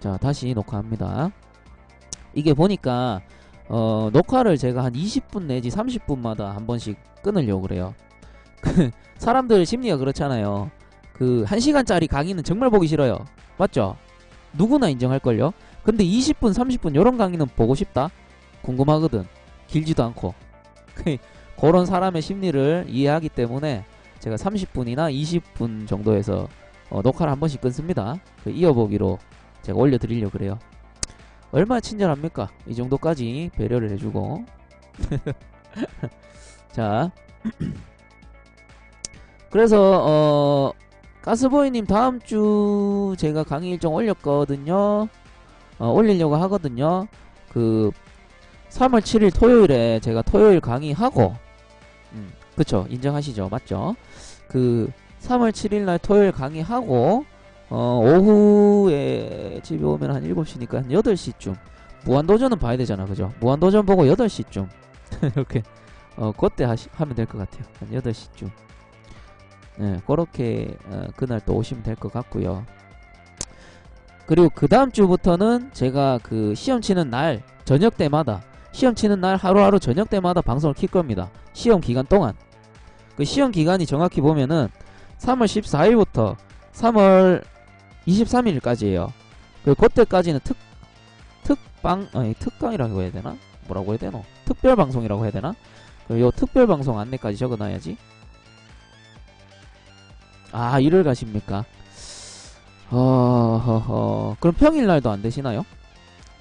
자 다시 녹화합니다. 이게 보니까 어 녹화를 제가 한 20분 내지 30분마다 한 번씩 끊으려고 그래요. 그 사람들 심리가 그렇잖아요. 그 1시간짜리 강의는 정말 보기 싫어요. 맞죠? 누구나 인정할걸요? 근데 20분 30분 요런 강의는 보고 싶다? 궁금하거든. 길지도 않고. 그, 그런 사람의 심리를 이해하기 때문에 제가 30분이나 20분 정도에서 어, 녹화를 한 번씩 끊습니다. 그 이어보기로 제가 올려드리려고 그래요. 얼마나 친절합니까? 이 정도까지 배려를 해주고. 자. 그래서 어 가스보이님 다음주 제가 강의 일정 올렸거든요. 어, 올리려고 하거든요. 그 3월 7일 토요일에 제가 토요일 강의하고 음, 그쵸. 인정하시죠? 맞죠? 그 3월 7일날 토요일 강의하고 어, 오후에 집에 오면 한 7시니까 한 8시쯤. 무한도전은 봐야 되잖아 그죠? 무한도전 보고 8시쯤. 이렇게 어 그때 하시, 하면 될 것 같아요. 한 8시쯤. 네 그렇게 어, 그날 또 오시면 될 것 같고요. 그리고 그 다음 주부터는 제가 그 시험 치는 날 저녁 때마다 시험 치는 날 하루하루 저녁 때마다 방송을 킬 겁니다. 시험 기간 동안. 그 시험 기간이 정확히 보면은 3월 14일부터 3월 23일까지예요. 그 그때까지는 특 특방 아니 특강이라고 해야 되나? 뭐라고 해야 되노? 특별 방송이라고 해야 되나? 그요 특별 방송 안내까지 적어놔야지. 아 일을 가십니까? 어허허 그럼 평일날도 안 되시나요?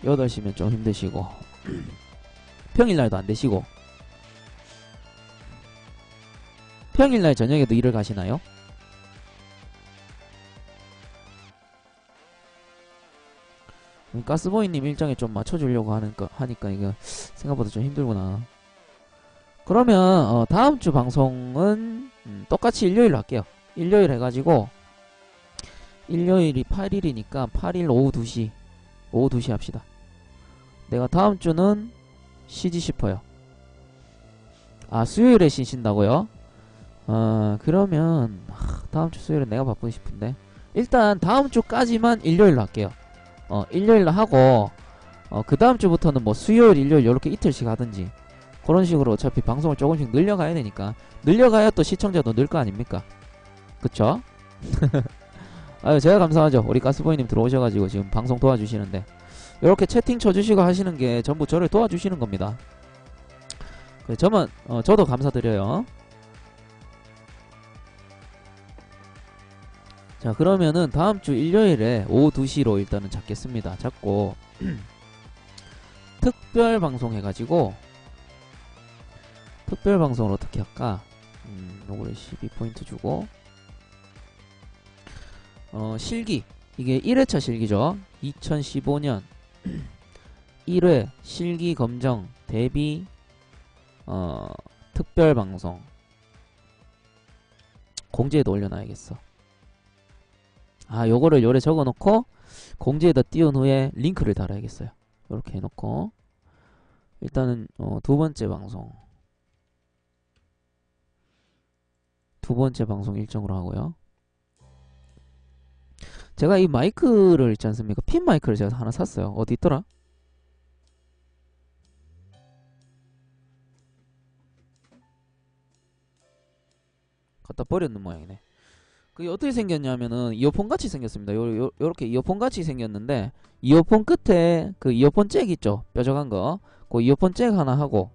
8시면 좀 힘드시고 평일날도 안 되시고 평일날 저녁에도 일을 가시나요? 가스보이님 일정에 좀 맞춰주려고 하니까, 하니까 이거 생각보다 좀 힘들구나. 그러면 어, 다음 주 방송은 음, 똑같이 일요일로 할게요. 일요일 해가지고 일요일이 8일이니까 8일 오후 2시 오후 2시 합시다. 내가 다음 주는 쉬지 싶어요. 아 수요일에 쉬신다고요? 어 그러면 하, 다음 주 수요일에 내가 바쁘고 싶은데 일단 다음 주까지만 일요일로 할게요. 어 일요일로 하고 어 그 다음 주부터는 뭐 수요일 일요일 요렇게 이틀씩 하든지 그런 식으로 어차피 방송을 조금씩 늘려가야 되니까 늘려가야 또 시청자도 늘 거 아닙니까? 그쵸? 아유 제가 감사하죠. 우리 가스보이님 들어오셔가지고 지금 방송 도와주시는데. 이렇게 채팅 쳐주시고 하시는 게 전부 저를 도와주시는 겁니다. 그래 저만 어, 저도 감사드려요 자 그러면은 다음주 일요일에 오후 2시로 일단은 잡겠습니다. 잡고. 특별 방송 해가지고 특별 방송을 어떻게 할까? 음 요거를 12포인트 주고. 어 실기. 이게 1회차 실기죠. 2015년. 1회 실기 검정 대비 어 특별 방송. 공지에도 올려놔야겠어 아 요거를 요래 적어놓고 공지에다 띄운 후에 링크를 달아야겠어요. 이렇게 해놓고. 일단은 어, 두 번째 방송. 두 번째 방송 일정으로 하고요. 제가 이 마이크를 있지 않습니까? 핀 마이크를 제가 하나 샀어요. 어디 있더라? 갖다 버렸는 모양이네 그게 어떻게 생겼냐면은 이어폰 같이 생겼습니다. 요, 요 요렇게 이어폰 같이 생겼는데 이어폰 끝에 그 이어폰 잭 있죠. 뾰족한 거. 그 이어폰 잭 하나 하고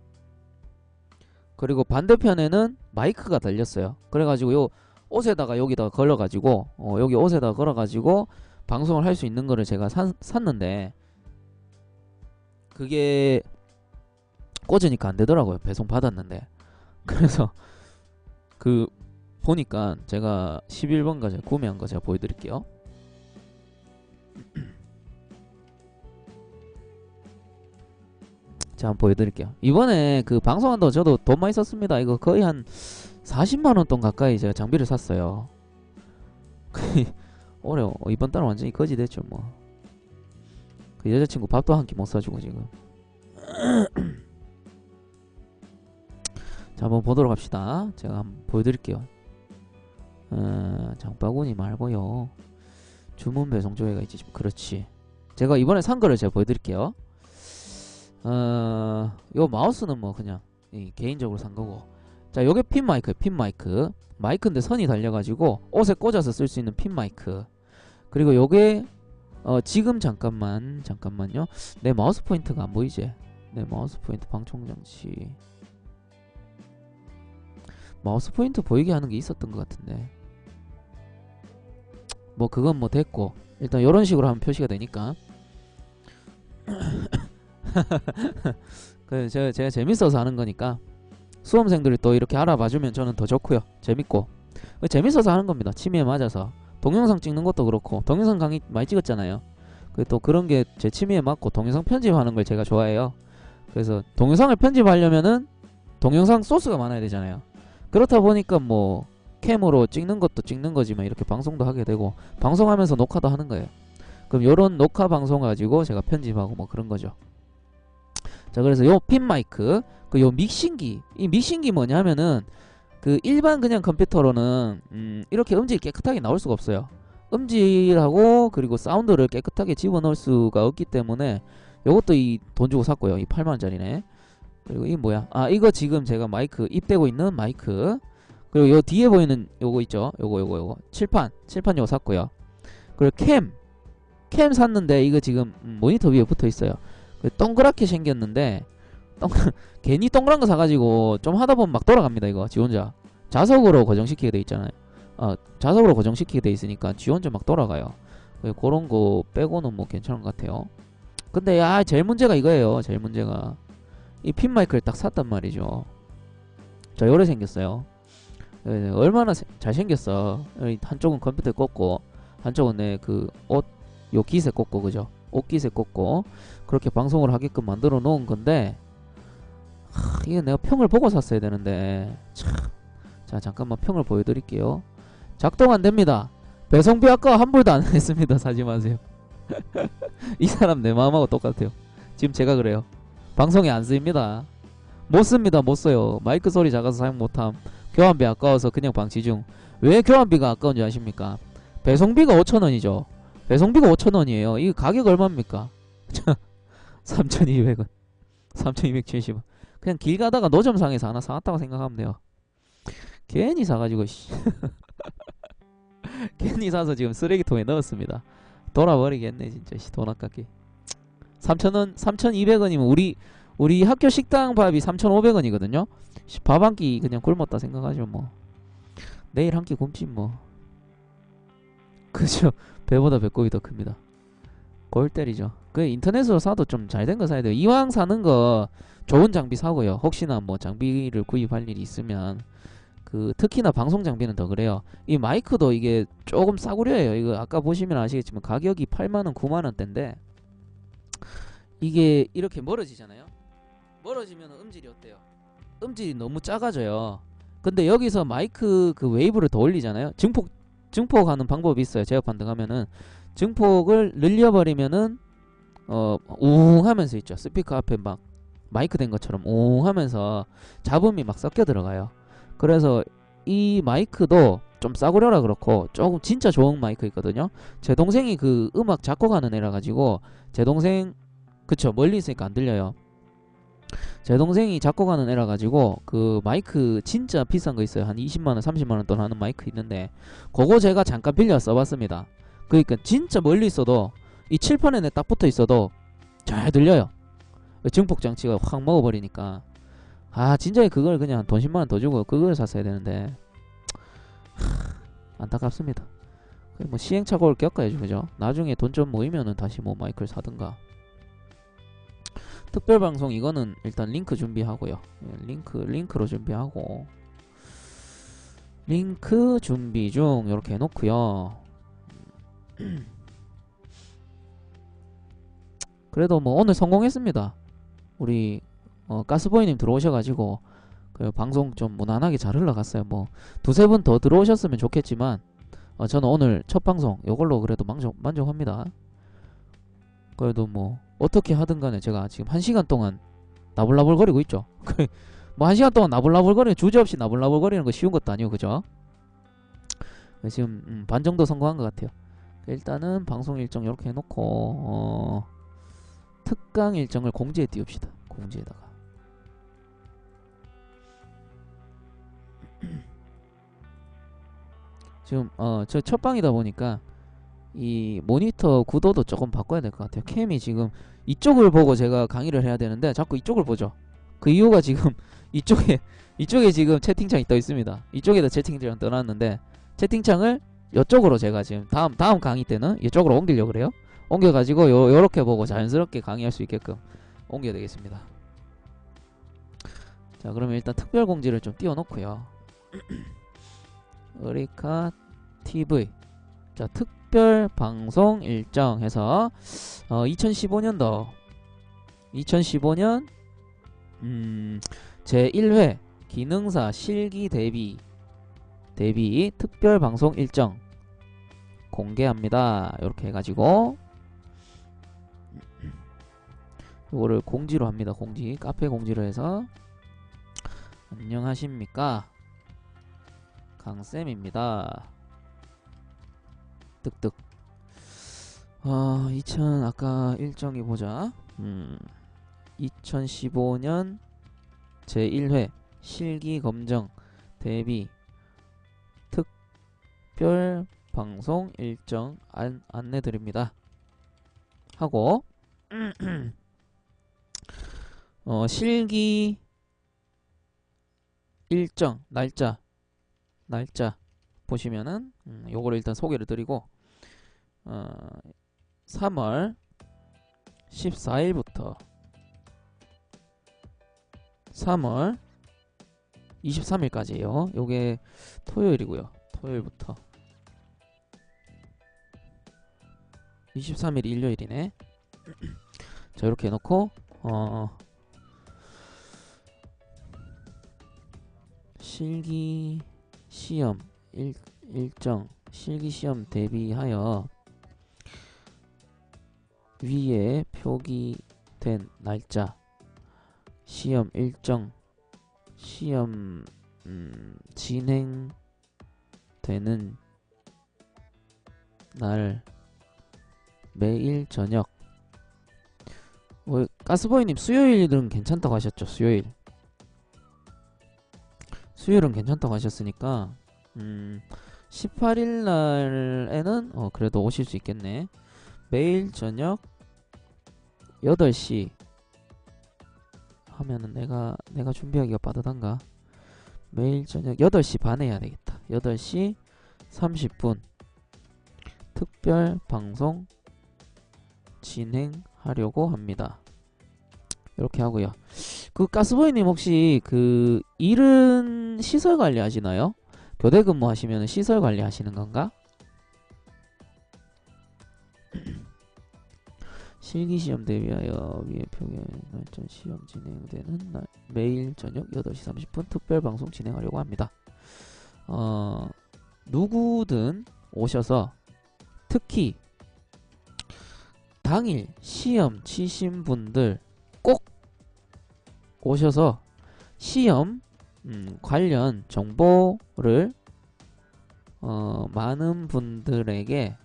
그리고 반대편에는 마이크가 달렸어요. 그래 가지고 요 옷에다가 여기다가 걸어 가지고 어, 여기 옷에다가 걸어 가지고 방송을 할 수 있는 거를 제가 사, 샀는데 그게 꽂으니까 안 되더라고요. 배송 받았는데. 그래서 그 보니까 제가 11번가 제가 구매한 거 제가 보여드릴게요. 자, 한번 보여드릴게요. 이번에 그 방송한다고 저도 돈 많이 썼습니다. 이거 거의 한 40만원 돈 가까이 제가 장비를 샀어요. 올해 어, 이번 달은 완전히 거지 됐죠, 뭐. 그 여자친구 밥도 한 끼 못 사주고 지금. 자, 한번 보도록 합시다. 제가 한번 보여드릴게요. 어, 장바구니 말고요 주문 배송 조회가 있지 그렇지 제가 이번에 산 거를 제가 보여드릴게요. 어, 요 마우스는 뭐 그냥 이 개인적으로 산 거고. 자, 요게 핀 마이크예요. 핀 마이크. 마이크인데 선이 달려가지고 옷에 꽂아서 쓸 수 있는 핀 마이크. 그리고 요게 어, 지금 잠깐만 잠깐만요. 내 마우스 포인트가 안 보이지? 내 마우스 포인트 방총 장치. 마우스 포인트 보이게 하는 게 있었던 것 같은데. 뭐 그건 뭐 됐고 일단 이런 식으로 하면 표시가 되니까. 그 제가, 제가 재밌어서 하는 거니까 수험생들이 또 이렇게 알아봐주면 저는 더 좋고요. 재밌고 그 재밌어서 하는 겁니다. 취미에 맞아서 동영상 찍는 것도 그렇고 동영상 강의 많이 찍었잖아요. 그또 그런 게 제 취미에 맞고 동영상 편집하는 걸 제가 좋아해요. 그래서 동영상을 편집하려면은 동영상 소스가 많아야 되잖아요. 그렇다 보니까 뭐 캠으로 찍는 것도 찍는 거지만 이렇게 방송도 하게 되고 방송하면서 녹화도 하는 거예요. 그럼 요런 녹화 방송 가지고 제가 편집하고 뭐 그런 거죠. 자 그래서 요 핀 마이크 그 요 믹싱기 이 믹싱기 뭐냐면은 그 일반 그냥 컴퓨터로는 음 이렇게 음질이 깨끗하게 나올 수가 없어요. 음질하고 그리고 사운드를 깨끗하게 집어넣을 수가 없기 때문에 요것도 이 돈 주고 샀고요. 이 8만원짜리네. 그리고 이 뭐야? 아 이거 지금 제가 마이크 입대고 있는 마이크 그리고 요 뒤에 보이는 요거 있죠? 요거 요거 요거 칠판 칠판 요거 샀고요. 그리고 캠 캠 샀는데 이거 지금 음, 모니터 위에 붙어 있어요. 그 동그랗게 생겼는데 동 괜히 동그란 거 사가지고 좀 하다 보면 막 돌아갑니다 이거 지 혼자 자석으로 고정시키게 돼 있잖아요. 어 자석으로 고정시키게 돼 있으니까 지 혼자 막 돌아가요. 그 그런 거 빼고는 뭐 괜찮은 것 같아요. 근데 야 제일 문제가 이거예요. 제일 문제가 이 핀 마이크를 딱 샀단 말이죠. 자 요래 생겼어요. 네, 얼마나 세- 잘생겼어. 여기 한쪽은 컴퓨터에 꽂고 한쪽은 내 그 옷 요 기세 꽂고 그죠? 옷 기세 꽂고 그렇게 방송을 하게끔 만들어 놓은 건데 하, 이게 내가 평을 보고 샀어야 되는데 참. 자 잠깐만 평을 보여드릴게요. 작동 안 됩니다. 배송비 아까 환불도 안 했습니다. 사지 마세요. 이 사람 내 마음하고 똑같아요. 지금 제가 그래요. 방송에 안 쓰입니다. 못 씁니다. 못 써요. 마이크 소리 작아서 사용 못함. 교환비 아까워서 그냥 방치 중. 왜 교환비가 아까운지 아십니까? 배송비가 5천원이죠. 배송비가 5천원이에요. 이 가격 얼마입니까? 3,200원. 3,270원. 그냥 길 가다가 노점상에서 하나 사왔다고 생각하면 돼요. 괜히 사가지고 씨. 괜히 사서 지금 쓰레기통에 넣었습니다. 돌아버리겠네 진짜 씨, 돈 아깝게. 3,000원, 3,200원이면 우리 우리 학교 식당 밥이 3,500원이거든요. 밥 한 끼 그냥 굶었다 생각하죠 뭐. 내일 한 끼 굶지 뭐. 그죠? 배보다 배꼽이 더 큽니다. 골 때리죠. 그 인터넷으로 사도 좀 잘 된 거 사야 돼요. 이왕 사는 거 좋은 장비 사고요. 혹시나 뭐 장비를 구입할 일이 있으면 그 특히나 방송 장비는 더 그래요. 이 마이크도 이게 조금 싸구려예요. 이거 아까 보시면 아시겠지만 가격이 8만 원, 9만 원대인데 이게 이렇게 멀어지잖아요. 멀어지면 음질이 어때요? 음질이 너무 작아져요. 근데 여기서 마이크 그 웨이브를 더 올리잖아요. 증폭 증폭하는 방법이 있어요. 제어 판 등 하면은 증폭을 늘려버리면은 어 우웅 하면서 있죠. 스피커 앞에 막 마이크 된 것처럼 우웅 하면서 잡음이 막 섞여 들어가요. 그래서 이 마이크도 좀 싸구려라 그렇고 조금 진짜 좋은 마이크 있거든요. 제 동생이 그 음악 작곡하는 애라 가지고 제 동생 그쵸 멀리 있으니까 안 들려요. 제 동생이 작곡하는 애라 가지고 그 마이크 진짜 비싼 거 있어요. 한 20만 원, 30만 원 돈 하는 마이크 있는데 그거 제가 잠깐 빌려 써봤습니다. 그러니까 진짜 멀리 있어도 이 칠판에 내딱 붙어 있어도 잘 들려요. 그 증폭 장치가 확 먹어버리니까 아 진짜 그걸 그냥 돈 10만 원 더 주고 그걸 샀어야 되는데 하, 안타깝습니다. 그뭐 시행착오를 겪어야죠, 그죠? 나중에 돈 좀 모이면은 다시 뭐 마이크를 사든가. 특별 방송 이거는 일단 링크 준비하고요. 예, 링크 링크로 준비하고 링크 준비 중 이렇게 해놓고요. 그래도 뭐 오늘 성공했습니다. 우리 어, 가스보이님 들어오셔가지고 그 방송 좀 무난하게 잘 흘러갔어요. 뭐 두세 분 더 들어오셨으면 좋겠지만 어, 저는 오늘 첫 방송 이걸로 그래도 만족 만족합니다. 그래도 뭐 어떻게 하든 간에 제가 지금 한 시간 동안 나불나불거리고 있죠. 뭐 한 시간 동안 나불나불거리는 주저없이 나불나불거리는 거 쉬운 것도 아니고 그죠? 지금 음, 반 정도 성공한 것 같아요. 일단은 방송 일정 이렇게 해놓고 어, 특강 일정을 공지에 띄웁시다. 공지에다가 지금 어 저 첫 방이다 보니까 이 모니터 구도도 조금 바꿔야 될 것 같아요. 캠이 지금 이쪽을 보고 제가 강의를 해야 되는데 자꾸 이쪽을 보죠. 그 이유가 지금 이쪽에 이쪽에 지금 채팅창이 떠 있습니다. 이쪽에다 채팅창 떠놨는데 채팅창을 이쪽으로 제가 지금 다음 다음 강의 때는 이쪽으로 옮기려고 그래요. 옮겨가지고 요 요렇게 보고 자연스럽게 강의할 수 있게끔 옮겨야 되겠습니다. 자 그러면 일단 특별 공지를 좀 띄워놓고요. 어리카 TV 자 특 별 방송 일정 해서 어, 2015년도 2015년 음, 제 1회 기능사 실기 대비 대비 특별 방송 일정 공개합니다. 이렇게 해가지고 이거를 공지로 합니다. 공지 카페 공지로 해서 안녕하십니까 강쌤입니다. 뜩뜩 아, 2000 아까 일정이 보자. 음. 2015년 제1회 실기 검정 대비 특별 방송 일정 안, 안내 드립니다. 하고 어, 실기 일정 날짜 날짜 보시면은 음, 요거를 일단 소개를 드리고 어, 3월 14일부터 3월 23일까지예요. 요게 토요일이고요. 토요일부터 23일이 일요일이네. 자 이렇게 해놓고 어 실기 시험 일, 일정 실기 시험 대비하여 위에 표기된 날짜 시험 일정 시험 음, 진행되는 날 매일 저녁. 어, 가스보이님 수요일은 괜찮다고 하셨죠? 수요일. 수요일은 괜찮다고 하셨으니까 음 18일 날에는 어 그래도 오실 수 있겠네. 매일 저녁 8시 하면은 내가 내가 준비하기가 빠듯한가? 매일 저녁 8시 반에 해야 되겠다. 8시 30분. 특별 방송 진행하려고 합니다. 이렇게 하고요. 그 가스보이님 혹시 그 일은 시설 관리 하시나요? 교대 근무 하시면 시설 관리 하시는 건가? 실기시험 대비하여 위에 표기 날짜 시험 진행되는 날 매일 저녁 8시 30분 특별 방송 진행하려고 합니다. 어, 누구든 오셔서 특히 당일 시험 치신 분들 꼭 오셔서 시험 음, 관련 정보를 어, 많은 분들에게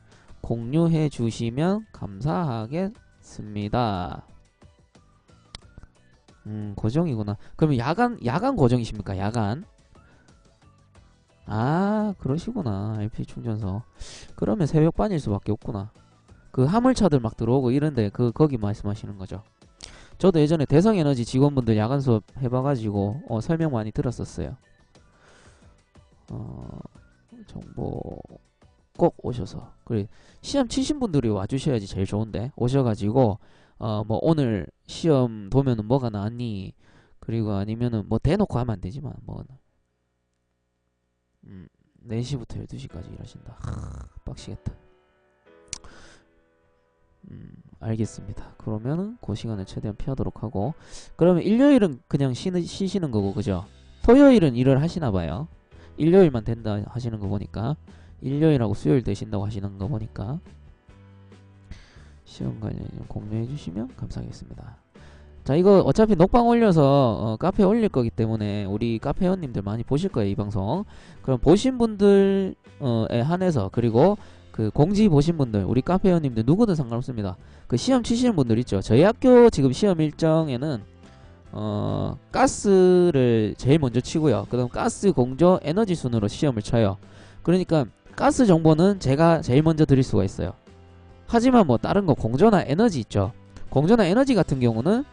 공유해 주시면 감사하겠 습니다. 음, 고정이구나. 그러면 야간 야간 고정이십니까? 야간? 아, 그러시구나. LP 충전소. 그러면 새벽반일 수밖에 없구나. 그 화물차들 막 들어오고 이런데 그 거기 말씀하시는 거죠. 저도 예전에 대성에너지 직원분들 야간 수업 해봐가지고 어, 설명 많이 들었었어요. 어, 정보 꼭 오셔서. 그래 시험 치신 분들이 와주셔야지 제일 좋은데 오셔가지고 어 뭐 오늘 시험 보면은 뭐가 나왔니? 그리고 아니면은 뭐 대놓고 하면 안 되지만 뭐. 음, 4시부터 12시까지 일하신다. 하, 빡시겠다. 음, 알겠습니다. 그러면은 그 시간을 최대한 피하도록 하고. 그러면 일요일은 그냥 쉬는, 쉬시는 거고 그죠? 토요일은 일을 하시나봐요. 일요일만 된다 하시는 거 보니까 일요일하고 수요일 되신다고 하시는 거 보니까 시험 관련 좀 공유해 주시면 감사하겠습니다. 자 이거 어차피 녹방 올려서 어, 카페에 올릴 거기 때문에 우리 카페 회원님들 많이 보실 거예요 이 방송. 그럼 보신 분들에 한해서 그리고 그 공지 보신 분들 우리 카페 회원님들 누구든 상관없습니다 그 시험 치시는 분들 있죠 저희 학교 지금 시험 일정에는 어 가스를 제일 먼저 치고요 그 다음 가스 공조 에너지 순으로 시험을 쳐요 그러니까 가스 정보는 제가 제일 먼저 드릴 수가 있어요. 하지만 뭐 다른 거 공조나 에너지 있죠. 공조나 에너지 같은 경우는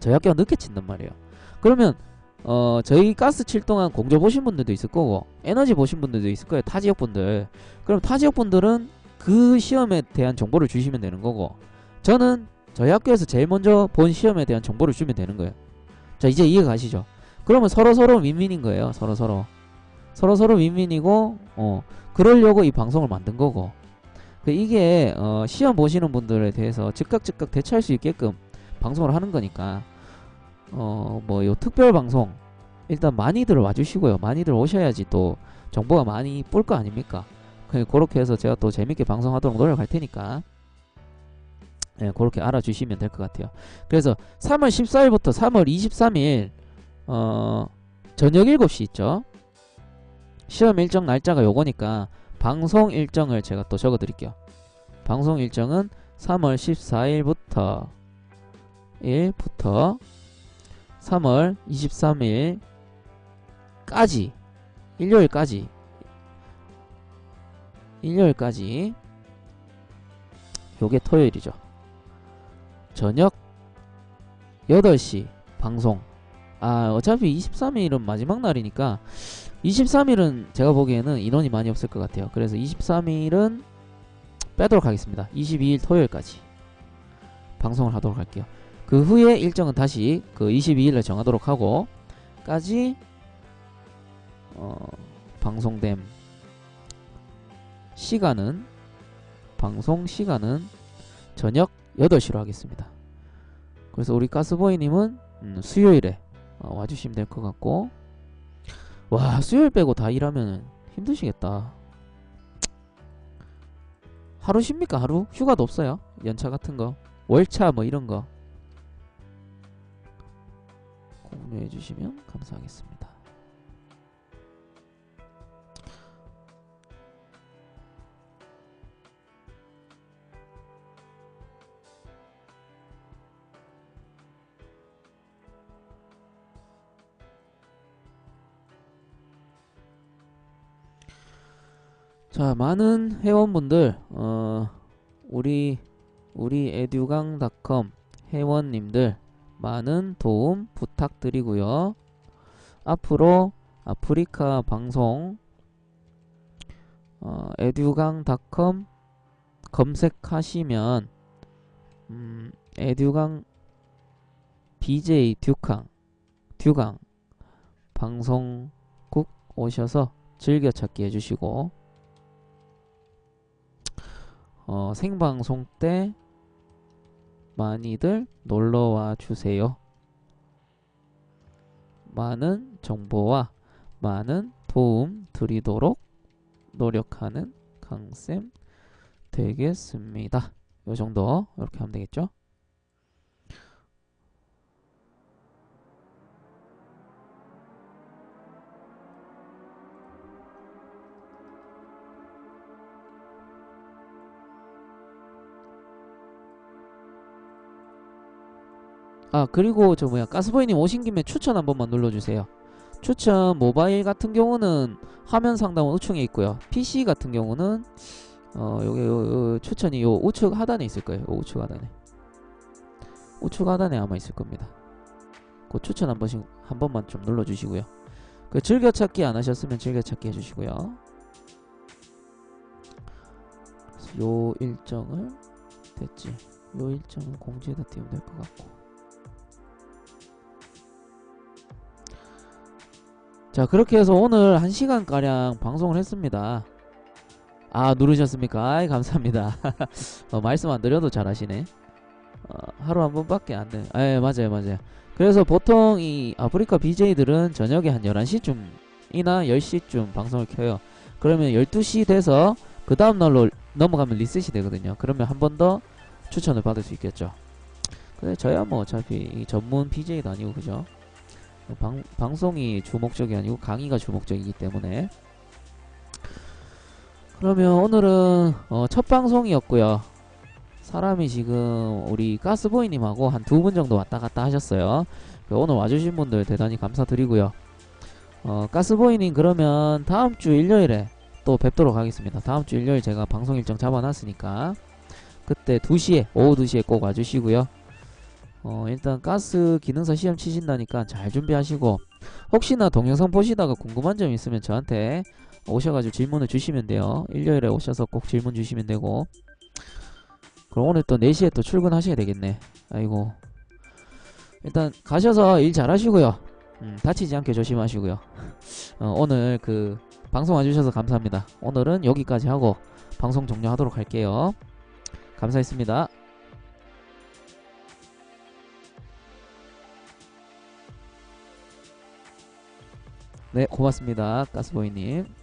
저희 학교가 늦게 친단 말이에요. 그러면 어 저희 가스 칠 동안 공조 보신 분들도 있을 거고 에너지 보신 분들도 있을 거예요 타 지역 분들. 그럼 타 지역 분들은 그 시험에 대한 정보를 주시면 되는 거고 저는 저희 학교에서 제일 먼저 본 시험에 대한 정보를 주면 되는 거예요. 자 이제 이해 가시죠? 그러면 서로 서로 윈윈인 거예요 서로 서로. 서로 서로 윈윈이고 어 그러려고 이 방송을 만든 거고. 그 이게 어 시험 보시는 분들에 대해서 즉각 즉각 대처할 수 있게끔 방송을 하는 거니까 어 뭐 요 특별 방송 일단 많이들 와주시고요. 많이들 오셔야지 또 정보가 많이 뿔 거 아닙니까? 그 그렇게 해서 제가 또 재밌게 방송하도록 노력할 테니까. 예, 그렇게 알아주시면 될 것 같아요. 그래서 3월 14일부터 3월 23일 어 저녁 7시 있죠 시험 일정 날짜가 요거니까 방송 일정을 제가 또 적어 드릴게요. 방송 일정은 3월 14일부터 1부터 3월 23일까지 일요일까지 일요일까지 요게 토요일이죠. 저녁 8시 방송. 아 어차피 23일은 마지막 날이니까 23일은 제가 보기에는 인원이 많이 없을 것 같아요. 그래서 23일은 빼도록 하겠습니다. 22일 토요일까지 방송을 하도록 할게요. 그 후에 일정은 다시 그 22일에 정하도록 하고 까지 어, 방송됨 시간은 방송 시간은 저녁 8시로 하겠습니다. 그래서 우리 가스보이님은 음, 수요일에 어, 와주시면 될 것 같고 와 수요일 빼고 다 일하면 힘드시겠다 하루 쉽니까 하루? 휴가도 없어요? 연차 같은 거 월차 뭐 이런 거 공유해 주시면 감사하겠습니다 자 많은 회원분들 어 우리 우리 에듀강닷컴 회원님들 많은 도움 부탁드리고요. 앞으로 아프리카 방송 어, 에듀강닷컴 검색하시면 음, 에듀강 BJ 듀강 듀강 방송국 오셔서 즐겨찾기 해주시고 어, 생방송 때 많이들 놀러와 주세요. 많은 정보와 많은 도움 드리도록 노력하는 강쌤 되겠습니다. 요 정도 이렇게 하면 되겠죠? 아 그리고 저 뭐야 가스보이님 오신 김에 추천 한 번만 눌러주세요. 추천 모바일 같은 경우는 화면 상단은 우측에 있고요. PC 같은 경우는 어 요게 요, 요 추천이 요 우측 하단에 있을 거예요. 요 우측 하단에. 우측 하단에 아마 있을 겁니다. 그 추천 한 번씩 한 번만 좀 눌러주시고요. 그 즐겨찾기 안 하셨으면 즐겨찾기 해주시고요. 요 일정을 됐지. 요 일정은 공지에다 띄우면 될 것 같고 자 그렇게 해서 오늘 1시간가량 방송을 했습니다. 아 누르셨습니까? 아이 감사합니다. 어, 말씀 안 드려도 잘하시네. 어, 하루 한 번밖에 안돼. 아 예, 맞아요 맞아요. 그래서 보통 이 아프리카 BJ들은 저녁에 한 11시쯤이나 10시쯤 방송을 켜요. 그러면 12시 돼서 그 다음날로 넘어가면 리셋이 되거든요. 그러면 한 번 더 추천을 받을 수 있겠죠. 근데 저야 뭐 어차피 전문 BJ도 아니고 그죠 방, 방송이 주 목적이 아니고 강의가 주 목적이기 때문에 그러면 오늘은 어, 첫 방송이었고요. 사람이 지금 우리 가스보이님하고 한 두 분 정도 왔다 갔다 하셨어요. 그 오늘 와주신 분들 대단히 감사드리고요. 어, 가스보이님 그러면 다음 주 일요일에 또 뵙도록 하겠습니다. 다음 주 일요일 제가 방송 일정 잡아놨으니까 그때 2시에 오후 2시에 꼭 와주시고요. 어, 일단 가스 기능사 시험 치신다니까 잘 준비하시고 혹시나 동영상 보시다가 궁금한 점 있으면 저한테 오셔가지고 질문을 주시면 돼요. 일요일에 오셔서 꼭 질문 주시면 되고 그럼 오늘 또 4시에 또 출근하셔야 되겠네. 아이고 일단 가셔서 일 잘하시고요. 음, 다치지 않게 조심하시고요. 어, 오늘 그 방송 와주셔서 감사합니다. 오늘은 여기까지 하고 방송 종료하도록 할게요. 감사했습니다. 네, 고맙습니다. 가스보이님.